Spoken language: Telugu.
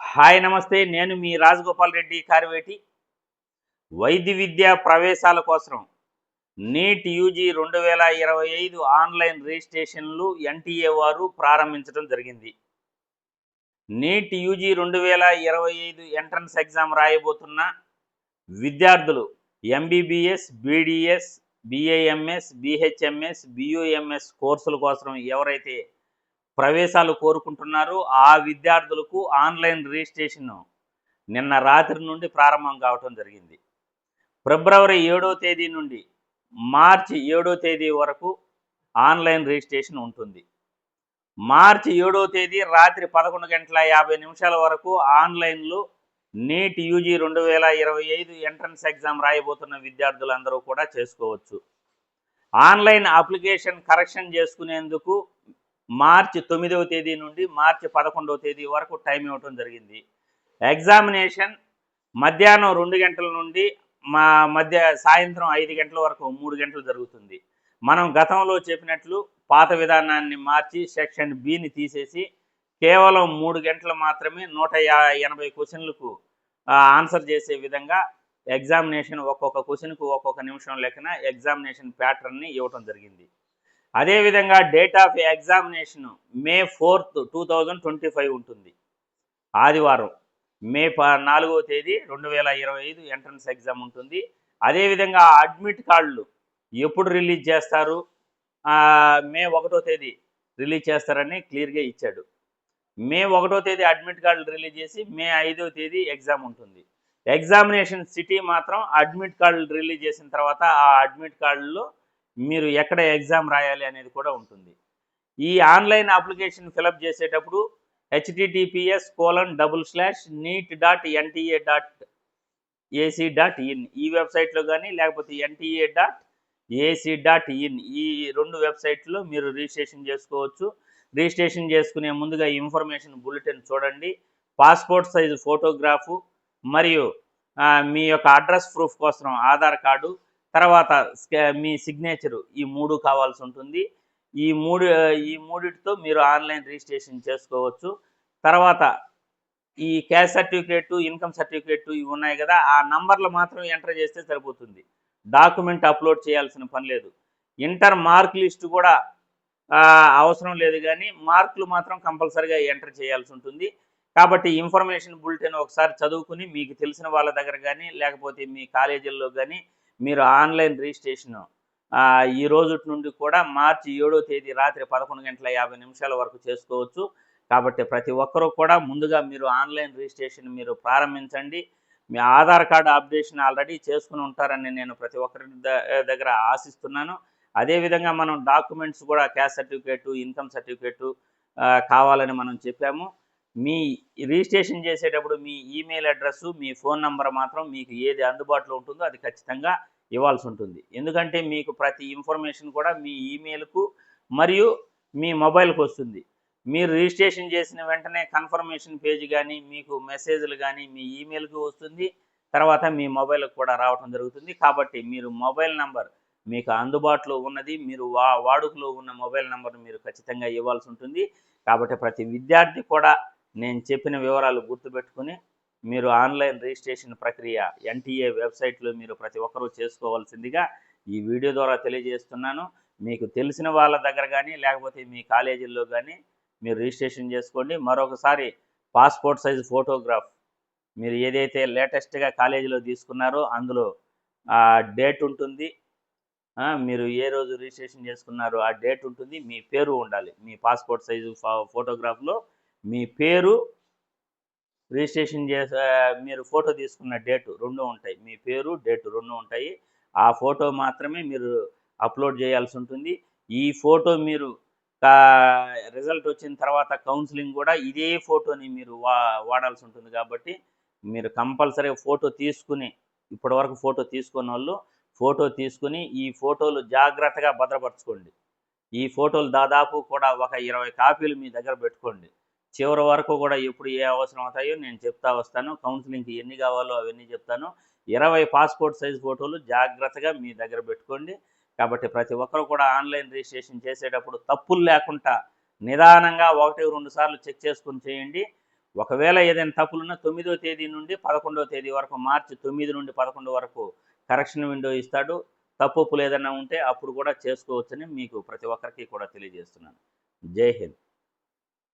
హాయ్ నమస్తే నేను మీ రాజగోపాల్ రెడ్డి కార్వేటి. వైద్య విద్యా ప్రవేశాల కోసం నీట్ యూజీ రెండు వేల ఇరవై ఐదు ఆన్లైన్ రిజిస్ట్రేషన్లు ఎన్టీఏ వారు ప్రారంభించడం జరిగింది. నీట్ యూజీ రెండు వేల ఇరవై ఐదు ఎంట్రన్స్ ఎగ్జామ్ రాయబోతున్న విద్యార్థులు MBBS BDS BAMS BHMS BUMS కోర్సుల కోసం ఎవరైతే ప్రవేశాలు కోరుకుంటున్నారు. ఆ విద్యార్థులకు ఆన్లైన్ రిజిస్ట్రేషన్ నిన్న రాత్రి నుండి ప్రారంభం కావటం జరిగింది. ఫిబ్రవరి ఏడో తేదీ నుండి మార్చి ఏడో తేదీ వరకు ఆన్లైన్ రిజిస్ట్రేషన్ ఉంటుంది. మార్చి ఏడో తేదీ రాత్రి పదకొండు గంటల యాభై నిమిషాల వరకు ఆన్లైన్లో నీట్ యూజీ రెండు వేల ఇరవై ఐదు ఎంట్రన్స్ ఎగ్జామ్ రాయబోతున్న విద్యార్థులందరూ కూడా చేసుకోవచ్చు. ఆన్లైన్ అప్లికేషన్ కరెక్షన్ చేసుకునేందుకు మార్చి తొమ్మిదవ తేదీ నుండి మార్చి పదకొండవ తేదీ వరకు టైం ఇవ్వటం జరిగింది. ఎగ్జామినేషన్ మధ్యాహ్నం రెండు గంటల నుండి మా మధ్య సాయంత్రం ఐదు గంటల వరకు మూడు గంటలు జరుగుతుంది. మనం గతంలో చెప్పినట్లు పాత విధానాన్ని మార్చి సెక్షన్ బిని తీసేసి కేవలం మూడు గంటలు మాత్రమే నూట ఎనభై క్వశ్చన్లకు ఆన్సర్ చేసే విధంగా ఎగ్జామినేషన్ ఒక్కొక్క క్వశ్చన్కు ఒక్కొక్క నిమిషం లెక్కన ఎగ్జామినేషన్ ప్యాటర్న్ని ఇవ్వటం జరిగింది. అదేవిధంగా date of examination May fourth two thousand twenty five ఉంటుంది. ఆదివారం మే ప నాలుగవ తేదీ రెండు వేల ఇరవై ఐదు ఎంట్రన్స్ ఎగ్జామ్ ఉంటుంది. అదేవిధంగా అడ్మిట్ కార్డులు ఎప్పుడు రిలీజ్ చేస్తారు? మే ఒకటో తేదీ రిలీజ్ చేస్తారని క్లియర్గా ఇచ్చాడు. మే ఒకటో తేదీ అడ్మిట్ కార్డులు రిలీజ్ చేసి మే ఐదో తేదీ ఎగ్జామ్ ఉంటుంది. ఎగ్జామినేషన్ సిటీ మాత్రం అడ్మిట్ కార్డులు రిలీజ్ చేసిన తర్వాత ఆ అడ్మిట్ కార్డుల్లో మీరు ఎక్కడ ఎగ్జామ్ రాయాలి అనేది కూడా ఉంటుంది. ఈ ఆన్లైన్ అప్లికేషన్ ఫిలప్ చేసేటప్పుడు HTTPS colon double slash NEET dot NTA dot AC dot in ఈ వెబ్సైట్లో కానీ లేకపోతే NTA dot AC dot in ఈ రెండు వెబ్సైట్లో మీరు రిజిస్ట్రేషన్ చేసుకోవచ్చు. రిజిస్ట్రేషన్ చేసుకునే ముందుగా ఇన్ఫర్మేషన్ బులెటిన్ చూడండి. పాస్పోర్ట్ సైజు ఫోటోగ్రాఫు మరియు మీ యొక్క అడ్రస్ ప్రూఫ్ కోసం ఆధార్ కార్డు తర్వాత మీ సిగ్నేచరు ఈ మూడు కావాల్సి ఉంటుంది. ఈ మూడు ఈ మూడిటితో మీరు ఆన్లైన్ రిజిస్ట్రేషన్ చేసుకోవచ్చు. తర్వాత ఈ క్యాష్ సర్టిఫికేట్ ఇన్కమ్ సర్టిఫికేట్ ఇవి ఉన్నాయి కదా ఆ నంబర్లు మాత్రం ఎంటర్ చేస్తే సరిపోతుంది. డాక్యుమెంట్ అప్లోడ్ చేయాల్సిన పని లేదు. ఇంటర్ మార్క్ లిస్ట్ కూడా అవసరం లేదు కానీ మార్కులు మాత్రం కంపల్సరిగా ఎంటర్ చేయాల్సి ఉంటుంది. కాబట్టి ఇన్ఫర్మేషన్ బులెటిన్ ఒకసారి చదువుకుని మీకు తెలిసిన వాళ్ళ దగ్గర కానీ లేకపోతే మీ కాలేజీల్లో కానీ మీరు ఆన్లైన్ రిజిస్ట్రేషన్ ఈ రోజు నుండి కూడా మార్చి ఏడో తేదీ రాత్రి పదకొండు గంటల యాభై నిమిషాల వరకు చేసుకోవచ్చు. కాబట్టి ప్రతి ఒక్కరూ కూడా ముందుగా మీరు ఆన్లైన్ రిజిస్ట్రేషన్ మీరు ప్రారంభించండి. మీ ఆధార్ కార్డు అప్డేషన్ ఆల్రెడీ చేసుకుని ఉంటారని నేను ప్రతి ఒక్కరి ద- దగ్గర ఆశిస్తున్నాను. అదేవిధంగా మనం డాక్యుమెంట్స్ కూడా క్యాస్ట్ సర్టిఫికేటు ఇన్కమ్ సర్టిఫికేటు కావాలని మనం చెప్పాము. మీ రిజిస్ట్రేషన్ చేసేటప్పుడు మీ ఈమెయిల్ అడ్రస్సు మీ ఫోన్ నంబర్ మాత్రం మీకు ఏది అందుబాటులో ఉంటుందో అది ఖచ్చితంగా ఇవ్వాల్సి ఉంటుంది. ఎందుకంటే మీకు ప్రతి ఇన్ఫర్మేషన్ కూడా మీ ఈమెయిల్కు మరియు మీ మొబైల్కి వస్తుంది. మీరు రిజిస్ట్రేషన్ చేసిన వెంటనే కన్ఫర్మేషన్ పేజ్ కానీ మీకు మెసేజ్లు కానీ మీ ఈమెయిల్కి వస్తుంది. తర్వాత మీ మొబైల్కి కూడా రావడం జరుగుతుంది. కాబట్టి మీరు మొబైల్ నంబర్ మీకు అందుబాటులో ఉన్నది. మీరు వా వాడుకలో ఉన్న మొబైల్ నంబర్ మీరు ఖచ్చితంగా ఇవ్వాల్సి ఉంటుంది. కాబట్టి ప్రతి విద్యార్థి కూడా నేను చెప్పిన వివరాలు గుర్తుపెట్టుకుని మీరు ఆన్లైన్ రిజిస్ట్రేషన్ ప్రక్రియ ఎన్టీఏ వెబ్సైట్లో మీరు ప్రతి ఒక్కరూ చేసుకోవాల్సిందిగా ఈ వీడియో ద్వారా తెలియజేస్తున్నాను. మీకు తెలిసిన వాళ్ళ దగ్గర కానీ లేకపోతే మీ కాలేజీల్లో కానీ మీరు రిజిస్ట్రేషన్ చేసుకోండి. మరొకసారి పాస్పోర్ట్ సైజ్ ఫోటోగ్రాఫ్ మీరు ఏదైతే లేటెస్ట్గా కాలేజీలో తీసుకున్నారో అందులో ఆ డేట్ ఉంటుంది. మీరు ఏ రోజు రిజిస్ట్రేషన్ చేసుకున్నారో ఆ డేట్ ఉంటుంది. మీ పేరు ఉండాలి. మీ పాస్పోర్ట్ సైజు ఫోటోగ్రాఫ్లో మీ పేరు రిజిస్ట్రేషన్ చేసే మీరు ఫోటో తీసుకున్న డేటు రెండు ఉంటాయి. మీ పేరు డేటు రెండు ఉంటాయి. ఆ ఫోటో మాత్రమే మీరు అప్లోడ్ చేయాల్సి ఉంటుంది. ఈ ఫోటో మీరు రిజల్ట్ వచ్చిన తర్వాత కౌన్సిలింగ్ కూడా ఇదే ఫోటోని మీరు వా వాడాల్సి ఉంటుంది కాబట్టి మీరు కంపల్సరీగా ఫోటో తీసుకుని ఇప్పటివరకు ఫోటో తీసుకున్న వాళ్ళు ఫోటో తీసుకుని ఈ ఫోటోలు జాగ్రత్తగా భద్రపరచుకోండి. ఈ ఫోటోలు దాదాపు కూడా ఒక ఇరవై కాపీలు మీ దగ్గర పెట్టుకోండి. చివరి వరకు కూడా ఎప్పుడు ఏ అవసరం అవుతాయో నేను చెప్తా వస్తాను. కౌన్సిలింగ్కి ఎన్ని కావాలో అవన్నీ చెప్తాను. ఇరవై పాస్పోర్ట్ సైజ్ ఫోటోలు జాగ్రత్తగా మీ దగ్గర పెట్టుకోండి. కాబట్టి ప్రతి ఒక్కరు కూడా ఆన్లైన్ రిజిస్ట్రేషన్ చేసేటప్పుడు తప్పులు లేకుండా నిదానంగా ఒకటి రెండు సార్లు చెక్ చేసుకుని చేయండి. ఒకవేళ ఏదైనా తప్పులున్నా తొమ్మిదో తేదీ నుండి పదకొండవ తేదీ వరకు మార్చి తొమ్మిది నుండి పదకొండు వరకు కరెక్షన్ విండో ఇస్తాడు. తప్పులు ఏదైనా ఉంటే అప్పుడు కూడా చేసుకోవచ్చని మీకు ప్రతి ఒక్కరికి కూడా తెలియజేస్తున్నాను. జై హింద్.